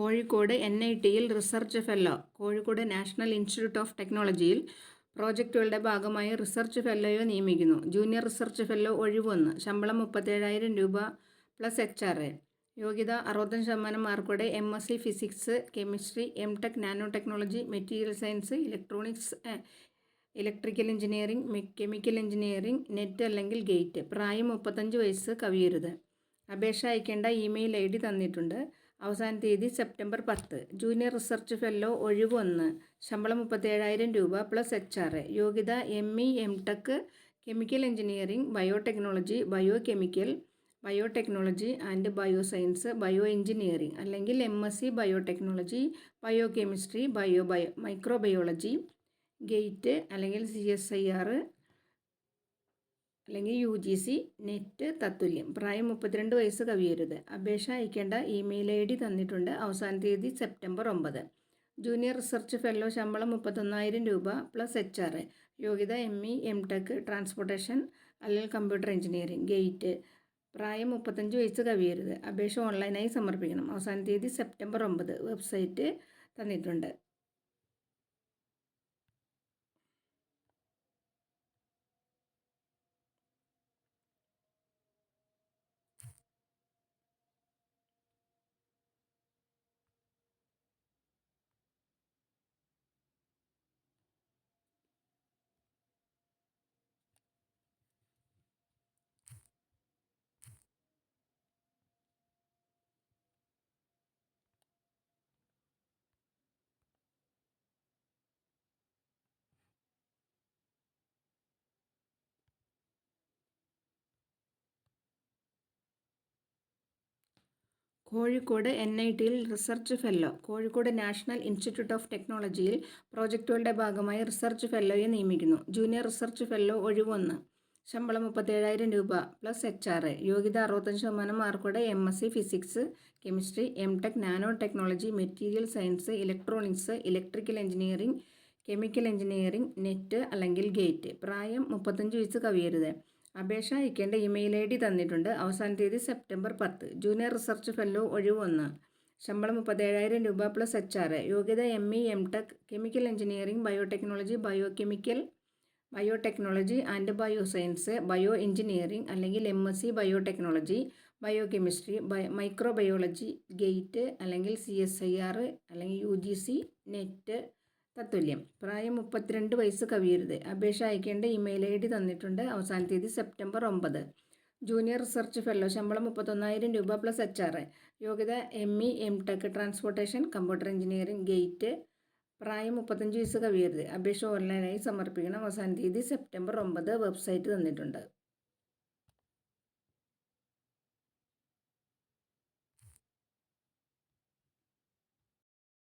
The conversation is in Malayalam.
കോഴിക്കോട് എൻ ഐ ടിയിൽ research fellow Kozhikode national institute of ടെക്നോളജിയിൽ പ്രോജക്റ്റുകളുടെ ഭാഗമായി റിസർച്ച് ഫെല്ലോയെ നിയമിക്കുന്നു. ജൂനിയർ റിസർച്ച് ഫെല്ലോ ഒഴിവൊന്ന് ശമ്പളം മുപ്പത്തേഴായിരം രൂപ പ്ലസ് എച്ച് ആർ എ. യോഗ്യത അറുപത്തഞ്ച് ശതമാനം മാർക്കോടെ M S C physics chemistry M tech nano technology material science electronics electrical engineering chemical engineering NET അല്ലെങ്കിൽ ഗേറ്റ്. പ്രായം മുപ്പത്തഞ്ച് വയസ്സ് കവിയരുത്. അപേക്ഷ അയക്കേണ്ട ഇമെയിൽ ഐ ഡി തന്നിട്ടുണ്ട്. അവസാന തീയതി സെപ്റ്റംബർ പത്ത്. ജൂനിയർ റിസർച്ച് ഫെല്ലോ ഒഴിവ് ഒന്ന് ശമ്പളം മുപ്പത്തേഴായിരം രൂപ പ്ലസ് എച്ച് ആർ. യോഗ്യത M E M tech chemical engineering biotechnology bio chemical biotechnology and bio science bio engineering അല്ലെങ്കിൽ M S C biotechnology bio chemistry bio bio microbiology GATE അല്ലെങ്കിൽ സി എസ് ഐ ആർ അല്ലെങ്കിൽ യു ജി സി നെറ്റ് തത്തുല്യം. പ്രായം മുപ്പത്തിരണ്ട് വയസ്സ് കവിയരുത്. അപേക്ഷ അയക്കേണ്ട ഇമെയിൽ ഐ ഡി തന്നിട്ടുണ്ട് അവസാന തീയതി സെപ്റ്റംബർ ഒമ്പത്. ജൂനിയർ റിസർച്ച് ഫെല്ലോ ശമ്പളം മുപ്പത്തൊന്നായിരം രൂപ പ്ലസ് എച്ച് ആർ യോഗ്യത M E M tech transportation അല്ലെങ്കിൽ കമ്പ്യൂട്ടർ എഞ്ചിനീയറിംഗ് ഗേറ്റ് പ്രായം മുപ്പത്തഞ്ച് വയസ്സ് കവിയരുത്. അപേക്ഷ ഓൺലൈനായി സമർപ്പിക്കണം. അവസാന തീയതി സെപ്റ്റംബർ ഒമ്പത്. വെബ്സൈറ്റ് തന്നിട്ടുണ്ട്. കോഴിക്കോട് എൻ ഐ ടിയിൽ research fellow Kozhikode national institute of ടെക്നോളജിയിൽ പ്രോജക്റ്റുകളുടെ ഭാഗമായി റിസർച്ച് ഫെല്ലോയെ നിയമിക്കുന്നു. ജൂനിയർ റിസർച്ച് ഫെല്ലോ ഒഴിവൊന്ന്. ശമ്പളം മുപ്പത്തേഴായിരം രൂപ പ്ലസ് എച്ച് ആർ. യോഗ്യത അറുപത്തഞ്ച് ശതമാനം മാർക്കോടെ M S C physics chemistry M tech nano technology material science electronics electrical engineering chemical engineering NET അല്ലെങ്കിൽ ഗേറ്റ്. പ്രായം മുപ്പത്തഞ്ച് വയസ്സ് കവിയരുത്. അപേക്ഷ അയക്കേണ്ട ഇമെയിൽ ഐ ഡി തന്നിട്ടുണ്ട്. അവസാന തീയതി സെപ്റ്റംബർ പത്ത്. ജൂനിയർ റിസർച്ച് ഫെല്ലോ ഒഴിവ് ഒന്ന് ശമ്പളം മുപ്പത്തേഴായിരം രൂപ പ്ലസ് എച്ച് ആർ. യോഗ്യത M E M tech chemical engineering biotechnology bio chemical biotechnology and bio science bio engineering അല്ലെങ്കിൽ M S C biotechnology bio chemistry bio microbiology GATE അല്ലെങ്കിൽ സി എസ് ഐ ആർ അല്ലെങ്കിൽ യു ജി സി നെറ്റ് തത്തുല്യം. പ്രായം മുപ്പത്തിരണ്ട് വയസ്സ് കവിയരുത്. അപേക്ഷ അയക്കേണ്ട ഇമെയിൽ ഐ ഡി തന്നിട്ടുണ്ട്. അവസാന തീയതി സെപ്റ്റംബർ ഒമ്പത്. ജൂനിയർ റിസർച്ച് ഫെല്ലോ ശമ്പളം മുപ്പത്തൊന്നായിരം രൂപ പ്ലസ് എച്ച് ആർ. യോഗ്യത M E M tech transportation computer engineering GATE. പ്രായം മുപ്പത്തഞ്ച് വയസ്സ് കവിയരുത്. അപേക്ഷ ഓൺലൈനായി സമർപ്പിക്കണം. അവസാന തീയതി സെപ്റ്റംബർ ഒമ്പത്. വെബ്സൈറ്റ് തന്നിട്ടുണ്ട്.